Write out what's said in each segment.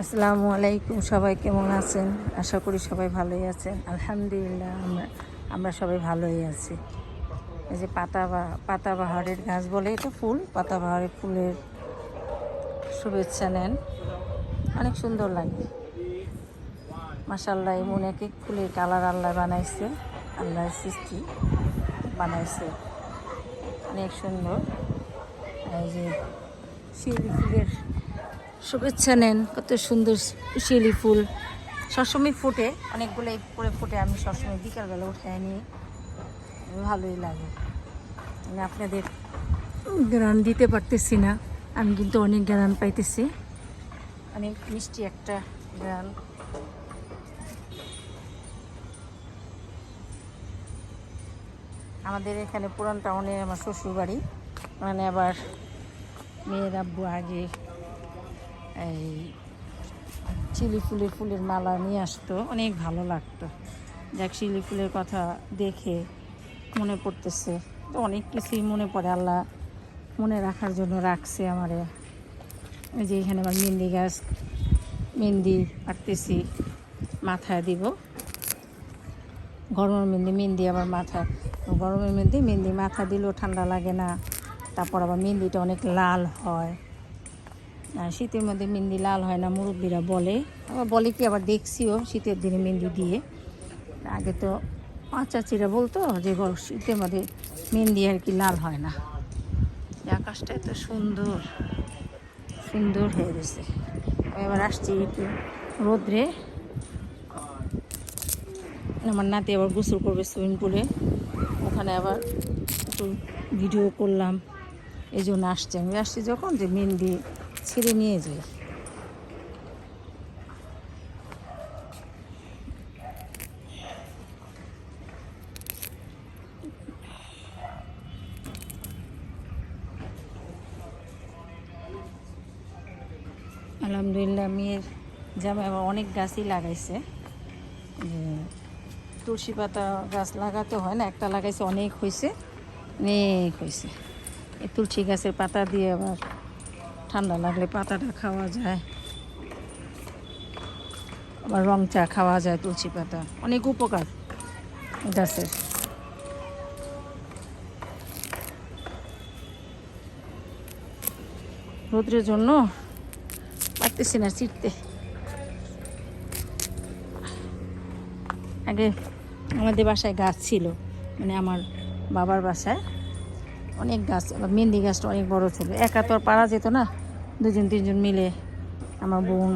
আসসালামু আলাইকুম, সবাই কেমন আছেন? আশা করি সবাই ভালোই আছেন। আলহামদুলিল্লাহ, আমরা আমরা সবাই ভালোই আছি। এই যে পাতা পাতাবাহারের গাছ বলে এটা ফুল পাতাবাহারের ফুলের শুভেচ্ছা নেন। অনেক সুন্দর লাগে। মাসাল্লাহ এমন এক এক ফুলের কালার আল্লাহ বানাইছে, আল্লাহর সৃষ্টি বানাইছে। অনেক সুন্দর। এই যে শিউলি ফুলের শুভেচ্ছা নেন, কত সুন্দর শিউলি ফুল। সবসময় ফুটে অনেকগুলোই করে ফুটে আমি সবসময় বিকালবেলা উঠে নিয়ে ভালোই লাগে। আমি আপনাদের গ্রান দিতে পারতেছি না। আমি কিন্তু অনেক গ্রান পাইতেছি। অনেক মিষ্টি একটা গ্রান আমাদের এখানে পুরান টাউনে আমার শ্বশুর বাড়ি মানে আবার মেয়ের আব্বু আগে এই চিলি ফুলের ফুলের মালা নিয়ে আসতো। অনেক ভালো লাগতো। যাক, শিলি ফুলের কথা দেখে মনে পড়তেছে। তো অনেক কিছুই মনে পড়ে। আল্লাহ মনে রাখার জন্য রাখছে আমারে। এই যে এখানে আমার মেহেন্দি গাছ, মেহেন্দি কাটতেছি মাথায় দিব। গরমের মেহেন্দি মেহেন্দি আবার মাথা। গরমের মেহেন্দি মেহেন্দি মাথা দিলেও ঠান্ডা লাগে না। তারপর আবার মেহেন্দিটা অনেক লাল হয়। আর শীতের মধ্যে মেহেন্দি লাল হয় না, মুরব্বীরা বলে। আবার বলে কি, আবার দেখছিও শীতের দিনে মেহেন্দি দিয়ে। আগে তো চাচিরা বলতো যে শীতের মধ্যে মেহেন্দি আর কি লাল হয় না। আকাশটা এত সুন্দর সুন্দর হয়ে গেছে। এবার আসছি একটু রোদ্রে। আমার নাতি আবার গোসল করবে সুইমিং পুলে। ওখানে আবার একটু ভিডিও করলাম। এই জন্য আসছে আমি। আসছি যখন যে মেহেন্দি ছিঁড়ে নিয়ে যাই। আলহামদুলিল্লাহ, মেয়ের জামাই অনেক গাছই লাগাইছে। তুলসী পাতা গাছ লাগাতে হয় না, একটা লাগাইছে, অনেক হয়েছে অনেক হয়েছে এই তুলসী গাছের পাতা দিয়ে আবার ঠান্ডা লাগলে পাতাটা খাওয়া যায়। আবার রং চা খাওয়া যায়, তুলসী পাতা। অনেক উপকার। গাছের রোদ্রের জন্য পারতেছি না ছিটতে। আগে আমাদের বাসায় গাছ ছিল মানে আমার বাবার বাসায়। অনেক গাছ, মেহেন্দি গাছটা অনেক বড় ছিল। একা তো আর পারা যেত না। দুজন, তিনজন মিলে আমার বোন,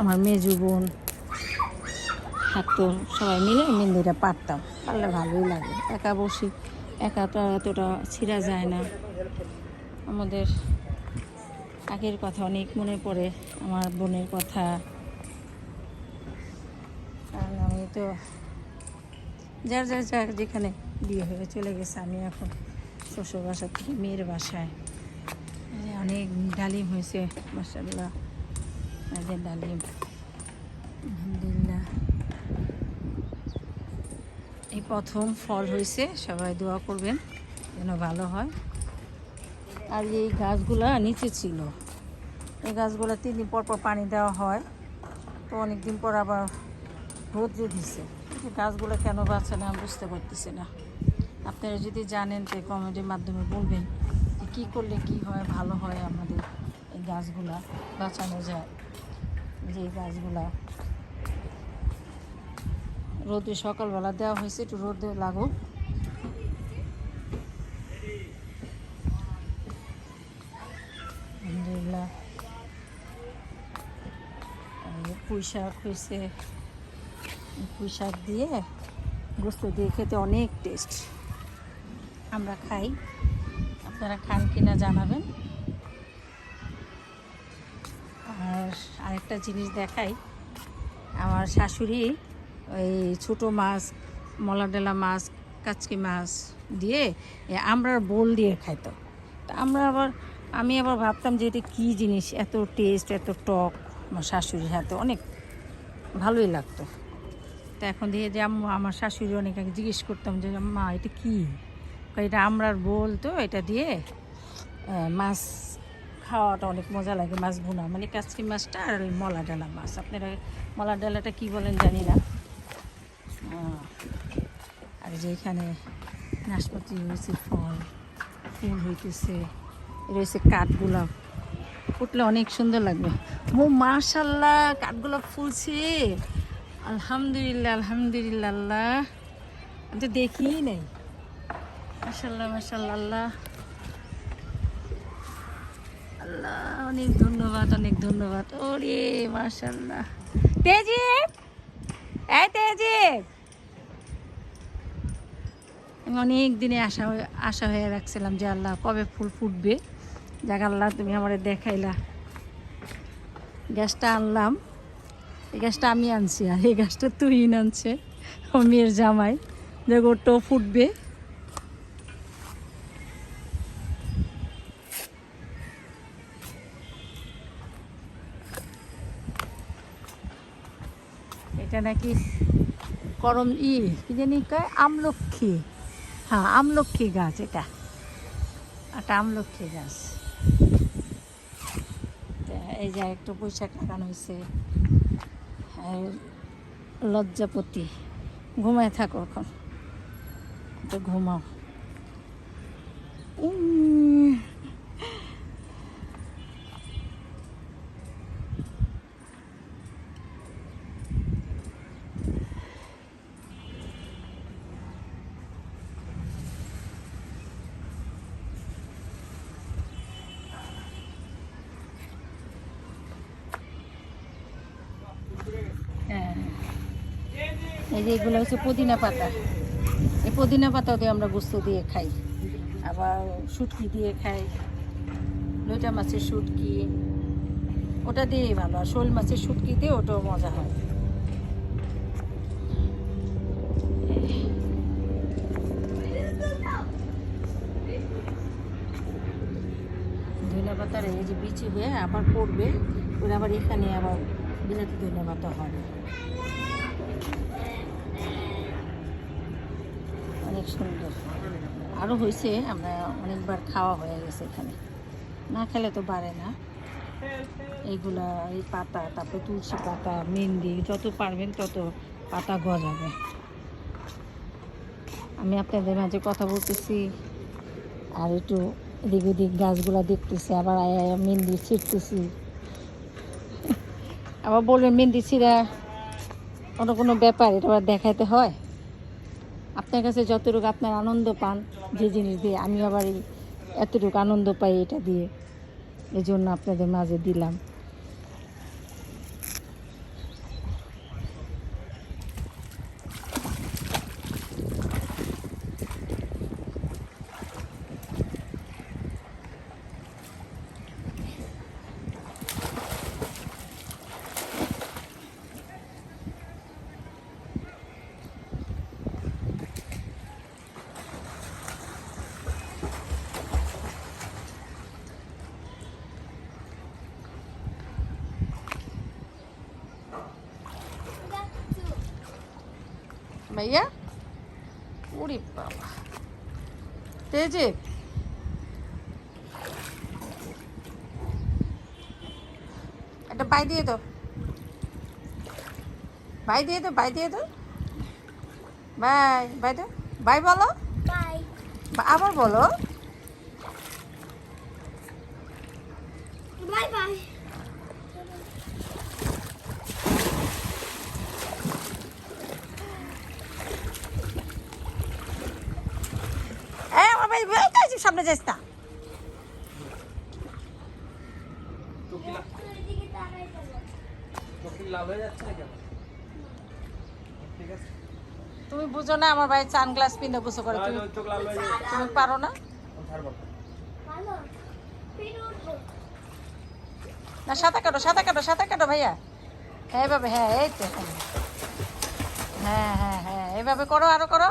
আমার মেজু বোন থাকতো সবাই মিলে মেহেন্দিটা পারতাম। পারলে ভালোই লাগে। একা বসি, একা তো এতটা ছিঁড়া যায় না। আমাদের আগের কথা অনেক মনে পড়ে, আমার বোনের কথা। কারণ আমি তো যার যার যার যেখানে বিয়ে হয়ে চলে গেছে, আমি এখন শ্বশুর বাসা থেকে মেয়ের বাসায়। অনেক ডালিম হয়েছে মাসাল্লাহ ডালিম। আলহামদুলিল্লাহ। এই প্রথম ফল হয়েছে, সবাই দোয়া করবেন যেন ভালো হয়। আর এই গাছগুলা নিচে ছিল। এই গাছগুলো তিন দিন পর পর পানি দেওয়া হয়। তো অনেক দিন পর আবার রোদ্রে দিছে। গাছগুলো কেন বাঁচে না বুঝতে পারতেছি না। আপনারা যদি জানেন তো কমেন্টের মাধ্যমে বলবেন। কী করলে কি হয়, ভালো হয় আমাদের এই গাছগুলা বাঁচানো যায়? যে গাছগুলা রোদে সকালবেলা দেওয়া হয়েছে, একটু রোদে লাগুক। আলহামদুলিল্লাহ। পুঁই শাক হয়েছে। পুঁই শাক দিয়ে গোস্ত দিয়ে খেতে অনেক টেস্ট। আমরা খাই। আপনারা খান কিনা জানাবেন। আর আরেকটা জিনিস দেখাই, আমার শাশুড়ি ওই ছোটো মাছ, মলাডেলা মাছ, কাচকি মাছ দিয়ে আমরার বোল দিয়ে খাইতো। তা আমরা আবার, আমি আবার ভাবতাম যে এটা কী জিনিস, এত টেস্ট এত টক, আমার শাশুড়ির হাতে অনেক ভালোই লাগতো। তা এখন দিয়ে যে আমার শাশুড়ি অনেক আগে জিজ্ঞেস করতাম যে, মা, এটা কী? এটা আমরার বোল তো, এটা দিয়ে মাছ খাওয়াটা অনেক মজা লাগে, মাছ ভুনা। মানে কাচকি মাছটা আর মলা ডালা মাছ। আপনারা মলা ডালাটা কি বলেন জানি না। আর যে এখানে নাশপাতি হয়েছে, ফল, ফুল হইতেছে রয়েছে কাঠগোলাপ। ফুটলে অনেক সুন্দর লাগবে। ও মাশাল্লাহ, কাঠগোলাপ ফুলছে। আলহামদুলিল্লাহ আলহামদুলিল্লাহ, আল্লাহ। আমি তো দেখিই নেই। মাশাল্লাহ মাশাল্লাহ আল্লাহ। আল্লাহ, অনেক ধন্যবাদ অনেক ধন্যবাদ। ওরে মাশাল্লাহ তেজিব! এই তেজিব! অনেক দিনে আশা আশা হয়ে রাখছিলাম যে আল্লাহ কবে ফুল ফুটবে। যাক আল্লাহ, তুমি আমার দেখাইলা। গ্যাসটা আনলাম। এই গ্যাসটা আমি আনছি, আর এই গ্যাসটা তুই আনছে। ও মেয়ের জামাই। যে ওটাও ফুটবে। এটা নাকি করম ই, কি জানি কয়? আমলক্ষী। হ্যাঁ আমলক্ষী গাছ এটা। একটা আমলক্ষী গাছ। এই যে একটু বৈশাখ লাগানো হয়েছে লজ্জাপতি। ঘুমায় থাকো এখন। তো ঘুমাও উম, হ্যাঁ এই যে এগুলো হচ্ছে পুদিনা পাতা। এই পুদিনা পাতাও দিয়ে আমরা গুস্ত দিয়ে খাই। আবার শুটকি দিয়ে খাই। লোটা মাছের শুটকি। ওটা দিয়ে ভালো। আর শোল মাছের শুটকি দিয়ে ওটাও মজা হয়। ধনিয়া পাতার এই যে বিচি হয়ে আবার পড়বে। ওরা আবার এখানে আবার বিলাতি ধনিয়া পাতা হয় অনেক সুন্দর। আরও হয়েছে আমরা অনেকবার খাওয়া হয়ে গেছে এখানে। না খেলে তো বাড়ে না। এইগুলা এই পাতা, তারপরে তুলসী পাতা, মেহেন্দি, যত পারবেন তত পাতা গজাবে। আমি আপনাদের মাঝে কথা বলতেছি, আর একটু এদিক ওদিক গাছগুলা দেখতেছি, আবার মেহেন্দি ছিটতেছি আবার বলবেন মেহেন্দি ছিঁড়া কোনো কোনো ব্যাপার, এটা আবার দেখাইতে হয়? আপনার কাছে যতটুকু আপনার আনন্দ পান যে জিনিস দিয়ে, আমি আবার এতটুকু আনন্দ পাই এটা দিয়ে। এজন্য জন্য আপনাদের মাঝে দিলাম। ভাইয়া? উড়ি বাবা। তেজে। একটা বাই দিয়ে দাও। বাই দিয়ে দাও বাই দিয়ে দাও। বাই বাই দাও। বাই বলো। আবার বলো। বাই বাই এই আমার ভাই এই তো এই যে সামনে যাইস না তুমি বুঝো না আমার ভাই সানগ্লাস পিনে বুঝো করে তুমি তুমি পারো না? না। সাঁতার কাটো সাঁতার কাটো সাঁতার কাটো ভাইয়া। হ্যাঁ এইভাবে হ্যাঁ এই তো। হ্যাঁ হ্যাঁ হ্যাঁ এইভাবে করো আরও করো।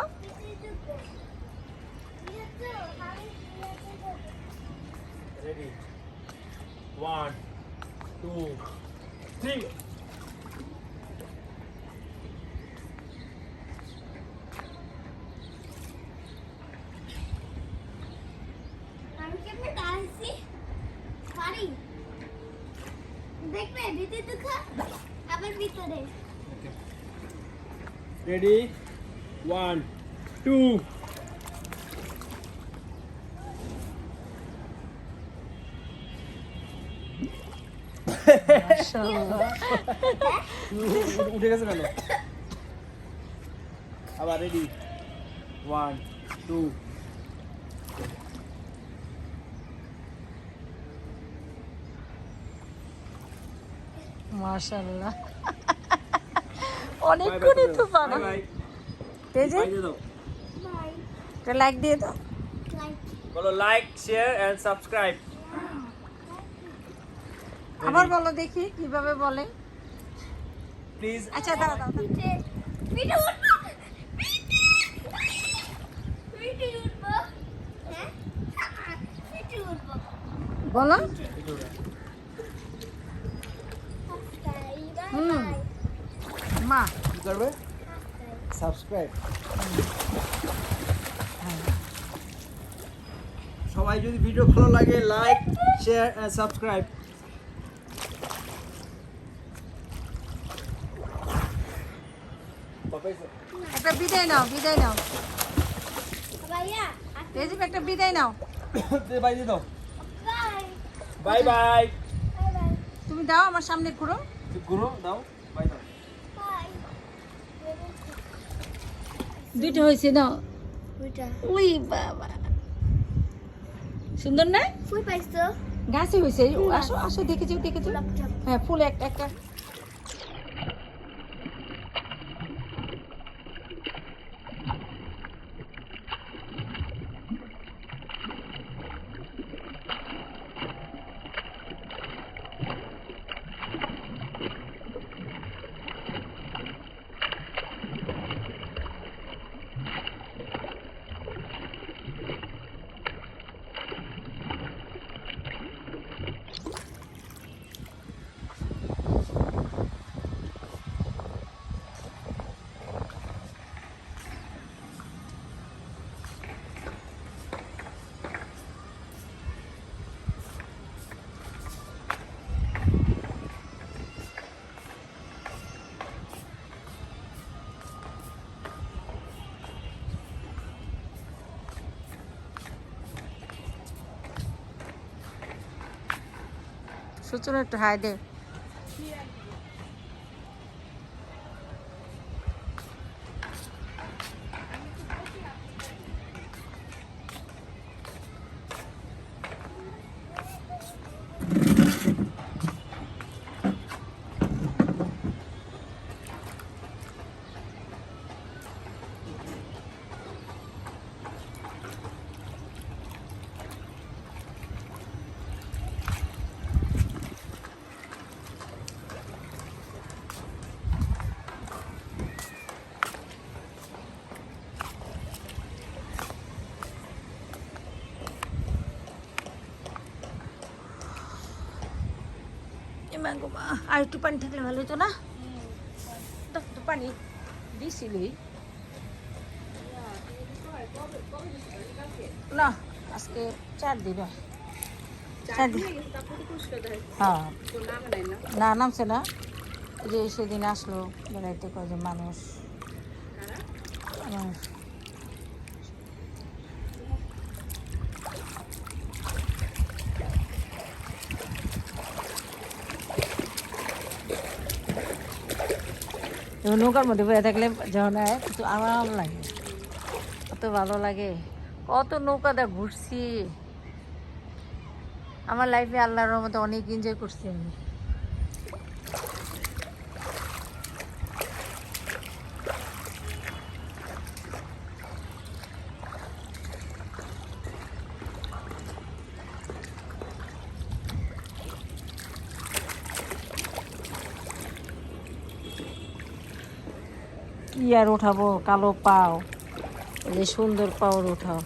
রেডি ওয়ান টু থ্রি আমি কেমনে দাঁড়াইছি উঠে গেছে কেন? আবার রেডি ওয়ান টু মাশাআল্লাহ। অনেকক্ষণই তো পারো। একটা লাইক দিয়ে দাও। লাইক বলো লাইক শেয়ার এন্ড সাবস্ক্রাইব আবার বলো দেখি কীভাবে বলে। প্লিজ আচ্ছা দাঁড়া দাঁড়া পিঠে উঠবো। পিঠে উঠবো। হ্যাঁ? পিঠে উঠবো। বলো। হুম। মা। কি করবে? সাবস্ক্রাইব সবাই যদি ভিডিও ভালো লাগে লাইক শেয়ার সাবস্ক্রাইব একটা বিদায় নাও বিদায় নাও। একটা বিদায় নাও। বাই দাও bye bye bye. Bye bye. তুমি দাও আমার সামনে ঘুরো গুরু দাও বাই দাও। দুইটা হয়েছে উই বাবা। সুন্দর না? ফুল পাইছো? গাছে হয়েছে। আসো আসো দেখেছ দেখেছ হ্যাঁ ফুল একটা একটা। সূচনা একটু হাই দে গো মা আর একটু পানি থাকলে ভালো হতো না? পানি। দিছিলই না আজকে চার দিন হয়। চার দিন। হ্যাঁ। না? নামছে না। যে সেদিন আসলো বেড়াইতে কজন মানুষ। মানুষ। এবং নৌকার মধ্যে বয়ে থাকলে ঝর্ণায় একটু আরাম লাগে। কত ভালো লাগে। কত নৌকা নৌকাটা ঘুরছি। আমার লাইফে আল্লাহর মতো অনেক এনজয় করছি আমি। কি আর উঠাবো কালো পাও এই যে সুন্দর পাওয়ার উঠাও।